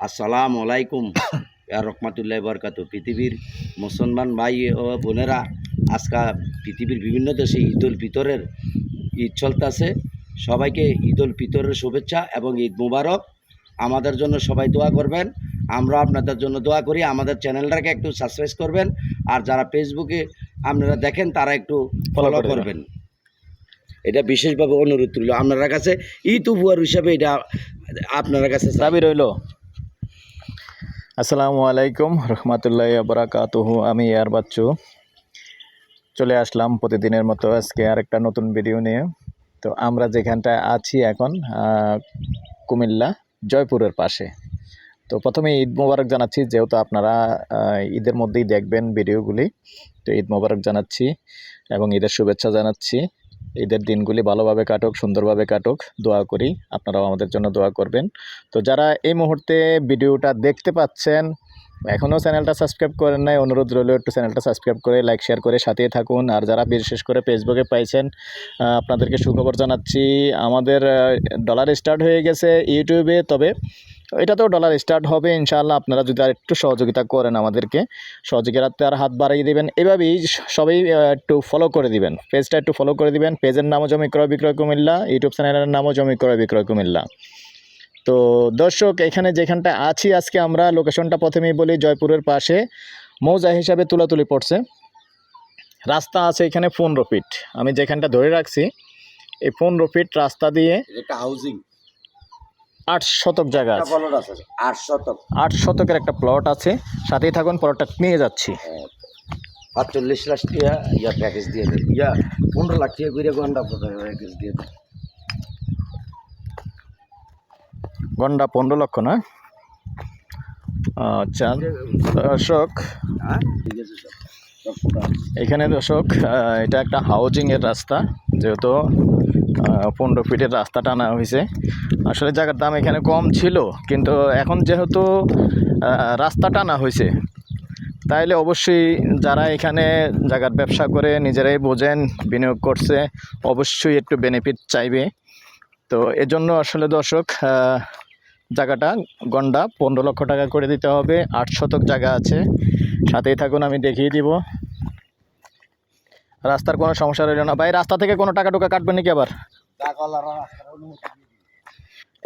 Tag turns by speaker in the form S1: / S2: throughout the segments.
S1: আসসালামু আলাইকুম রহমাতুল্লাহ বরকাত পৃথিবীর মুসলমান ভাই ও বোনেরা আজকা পৃথিবীর বিভিন্ন দেশে ঈদ উল ফিতরের ঈদ চলতেছে। সবাইকে ঈদ উল ফিতরের শুভেচ্ছা এবং ঈদ মুবারক। আমাদের জন্য সবাই দোয়া করবেন। আমরা আপনাদের জন্য দোয়া করি। আমাদের চ্যানেলটাকে একটু সাবস্ক্রাইব করবেন। আর যারা ফেসবুকে আপনারা দেখেন তারা একটু ফলো করবেন। এটা বিশেষভাবে অনুরোধ রইল। আপনার কাছে ঈদ উপহার হিসাবে এটা আপনার কাছে।
S2: দাবি রইল। আসসালামু আলাইকুম রহমতুল্লাহ বরাকাতুহু। আমি এয়ার বাচ্চু। চলে আসলাম প্রতিদিনের মতো আজকে আর একটা নতুন ভিডিও নিয়ে। তো আমরা যেখানটায় আছি এখন কুমিল্লা জয়পুরের পাশে। তো প্রথমে ঈদ মোবারক জানাচ্ছি, যেহেতু আপনারা ঈদের মধ্যেই দেখবেন ভিডিওগুলি তো ঈদ মোবারক জানাচ্ছি এবং ঈদের শুভেচ্ছা জানাচ্ছি। ঈদের দিনগুলি ভালোভাবে কাটুক, সুন্দরভাবে কাটুক, দোয়া করি। আপনারাও আমাদের জন্য দোয়া করবেন। তো যারা এই মুহূর্তে ভিডিওটা দেখতে পাচ্ছেন এখনও চ্যানেলটা সাবস্ক্রাইব করেন নাই, অনুরোধ রইল একটু চ্যানেলটা সাবস্ক্রাইব করে, লাইক, শেয়ার করে সাথেই থাকুন। আর যারা বিশেষ করে ফেসবুকে পাইছেন আপনাদেরকে সুখবর জানাচ্ছি, আমাদের ডলার স্টার্ট হয়ে গেছে ইউটিউবে, তবে এটাতেও ডলার স্টার্ট হবে, ইনশাআল্লাহ আপনারা যদি আর একটু সহযোগিতা করেন আমাদেরকে সহযোগিতাতে আর হাত বাড়িয়ে দিবেন। এভাবেই সবাই একটু ফলো করে দিবেন। পেজটা একটু ফলো করে দিবেন। পেজের নামও জমি ক্রয় বিক্রয় কুমিল্লা ইউটিউব চ্যানেলের নামও জমি ক্রয় বিক্রয় কুমিল্লা। তো দর্শক, এখানে যেখানটা আছি আজকে আমরা লোকেশনটা প্রথমেই বলি জয়পুরের পাশে। মৌজা হিসাবে তুলাতুলি পড়ছে। রাস্তা আছে এখানে পনেরো ফিট আমি যেখানটা ধরে রাখছি, এই পনেরো ফিট রাস্তা দিয়ে
S1: এটা হাউজিং
S2: আট শতক জায়গা আছে।
S1: আট শতক।
S2: আট শতকের একটা প্লট আছে। সাথেই থাকুন প্লটটা নিয়ে যাচ্ছি।
S1: পাঁচচল্লিশ লাখ টাকা ইয়া প্যাকেজ দিয়ে দেয় ইয়া পনেরো লাখ টাকা করে ঘণ্টা প্যাকেজ দিয়ে দেয়
S2: গন্ডা পনেরো লক্ষ না? আচ্ছা দর্শক।
S1: হ্যাঁ।
S2: এখানে দর্শক এটা একটা হাউজিংয়ের রাস্তা যেহেতু পনেরো ফিটের রাস্তা টানা হয়েছে। আসলে জায়গার দাম এখানে কম ছিল, কিন্তু এখন যেহেতু রাস্তা টানা হয়েছে, তাইলে অবশ্যই যারা এখানে জায়গার ব্যবসা করে নিজেরাই বোঝেন, বিনিয়োগ করছে, অবশ্যই একটু বেনিফিট চাইবে। তো এজন্য আসলে দর্শক জায়গাটা গন্ডা, পনেরো লক্ষ টাকা করে দিতে হবে, আট শতক জায়গা আছে। সাথেই থাকুন, আমি দেখিয়ে দিব। রাস্তার কোনো সমস্যা রইল না। ভাই রাস্তা থেকে কোনো টাকা টুকা কাটবে নাকি আবার।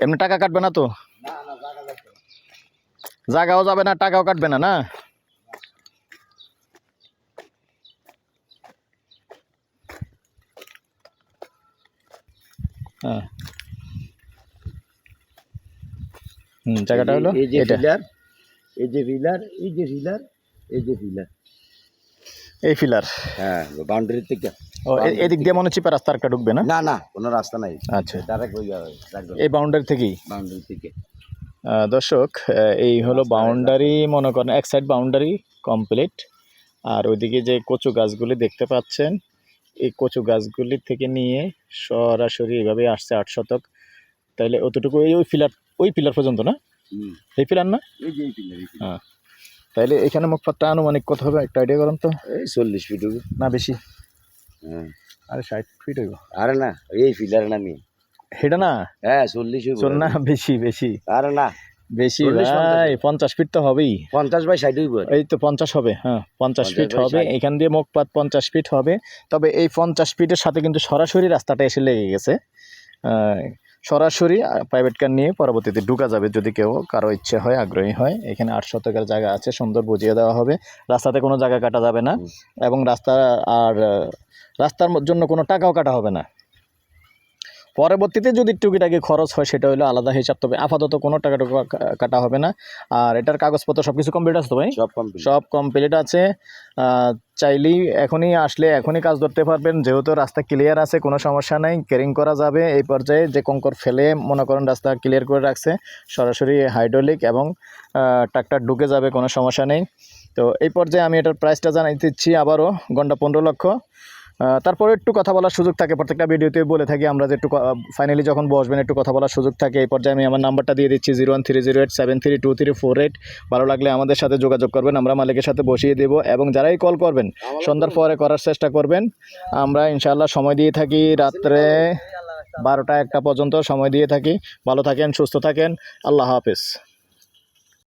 S2: এমনি টাকা কাটবে না তো। জায়গাও যাবে না টাকাও কাটবে না না? হ্যাঁ। হুম জায়গাটা হলো
S1: এই যে ফিলার এই যে ফিলার এই যে ফিলার এই যে ফিলার।
S2: এই ফিলার
S1: হ্যাঁ বাউন্ডারি থেকে
S2: ও এদিক দিয়ে মনে হচ্ছে রাস্তা একটা ঢুকবে না?
S1: না না কোনো রাস্তা নাই।
S2: আচ্ছা।
S1: ডাইরেক্ট ওই
S2: এই বাউন্ডারি থেকেই?
S1: বাউন্ডারি থেকে।
S2: দর্শক এই হলো বাউন্ডারি মনে করেন এক সাইড বাউন্ডারি কমপ্লিট আর ওইদিকে যে কচু গাছগুলি দেখতে পাচ্ছেন এই কচু গাছগুলি থেকে নিয়ে সরাসরি এভাবে আসছে আট শতক। তাহলে অতটুকু ওই ওই পিলার ওই পিলার পর্যন্ত না? এই পিলার না। হ্যাঁ। তাইলে এখানে মুখপাতটা আনুমানিক কত হবে? একটা আইডিয়া করেন তো।
S1: এই চল্লিশ ফিট হবে।
S2: না বেশি।
S1: হ্যাঁ।
S2: আরে ষাট ফিট হইব।
S1: আরে না এই ফিলার নামি
S2: সেটা না?
S1: হ্যাঁ চল্লিশ হইব।
S2: না বেশি বেশি।
S1: আরে না।
S2: বেশি। ভাই পঞ্চাশ ফিট তো হবেই।
S1: পঞ্চাশ বাই ষাট হইব।
S2: এই তো পঞ্চাশ হবে হ্যাঁ পঞ্চাশ ফিট হবে। এখান দিয়ে মুখপাত পঞ্চাশ ফিট হবে। তবে এই পঞ্চাশ ফিটের সাথে কিন্তু সরাসরি রাস্তাটা এসে লেগে গেছে। সরাসরি প্রাইভেট কার নিয়ে পরবর্তীতে ঢুকা যাবে যদি কেউ কারও ইচ্ছে হয় আগ্রহী হয়। এখানে আট শতকের জায়গা আছে সুন্দর বুঝিয়ে দেওয়া হবে। রাস্তাতে কোনো জায়গা কাটা যাবে না এবং রাস্তা আর রাস্তার জন্য কোনো টাকাও কাটা হবে না। পরবর্তীতে যদি টুকিটাকি খরচ হয় সেটা হলো আলাদা হিসাব। তবে আপাতত কোনো টাকা টুকা কাটা হবে না। আর এটার কাগজপত্র সব কিছু কমপ্লিট আছে তো ভাই?
S1: সব কমপ্লিট
S2: সব কমপ্লিট আছে। চাইলেই এখনই আসলে এখনই কাজ ধরতে পারবেন। যেহেতু রাস্তা ক্লিয়ার আছে কোনো সমস্যা নাই কেরিং করা যাবে। এই পর্যায়ে যে কঙ্কর ফেলে মনে করেন রাস্তা ক্লিয়ার করে রাখছে সরাসরি হাইড্রোলিক এবং ট্রাক্টর ঢুকে যাবে কোনো সমস্যা নেই। তো এই পর্যায়ে আমি এটার প্রাইসটা জানাই দিচ্ছি আবারও ঘণ্টা পনেরো লক্ষ। তারপরে একটু কথা বলার সুযোগ থাকে। প্রত্যেকটা ভিডিওতে বলে থাকি আমরা যে একটু ফাইনালি যখন বসবেন, একটু কথা বলার সুযোগ থাকে। এই পর্যায়ে আমি আমার নাম্বারটা দিয়ে দিচ্ছি zero one three zero eight seven three two three four eight ভালো লাগলে আমাদের সাথে যোগাযোগ করবেন, আমরা মালিকের সাথে বসিয়ে দেবো এবং যারাই কল করবেন, সন্ধ্যার পরে করার চেষ্টা করবেন। আমরা ইনশাআল্লাহ সময় দিয়ে থাকি রাত্রে বারোটা একটা পর্যন্ত সময় দিয়ে থাকি। ভালো থাকেন, সুস্থ থাকেন। আল্লাহ হাফেজ।